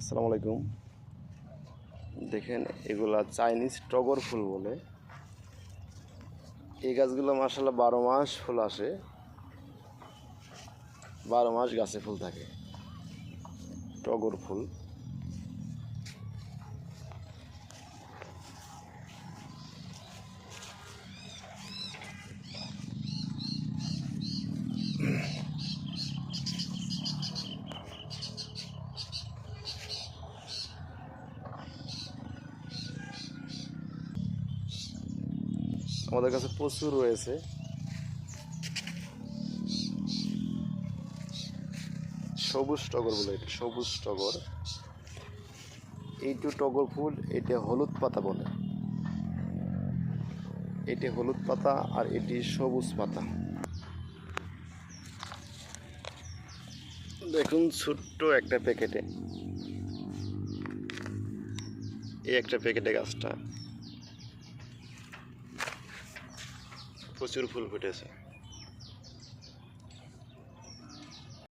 আসসালামু আলাইকুম। দেখেন, এগুলা চাইনিজ টগর ফুল বলে। এই গাছগুলো মাসাল্লাহ বারো মাস ফুল আসে। বারো মাস গাছে ফুল থাকে। টগর ফুল। আমাদের কাছে প্রচুর রয়েছে। সবুজ টগর বলে এটা, সবুজ টগর। এইটু টগর ফুল, এটা হলুদ পাতা বলে। এটি হলুদ পাতা আর এটি সবুজ পাতা। দেখুন ছোট্ট একটা প্যাকেটে। এই একটা প্যাকেটে গাছটা। প্রচুর ফুল ফুটেছে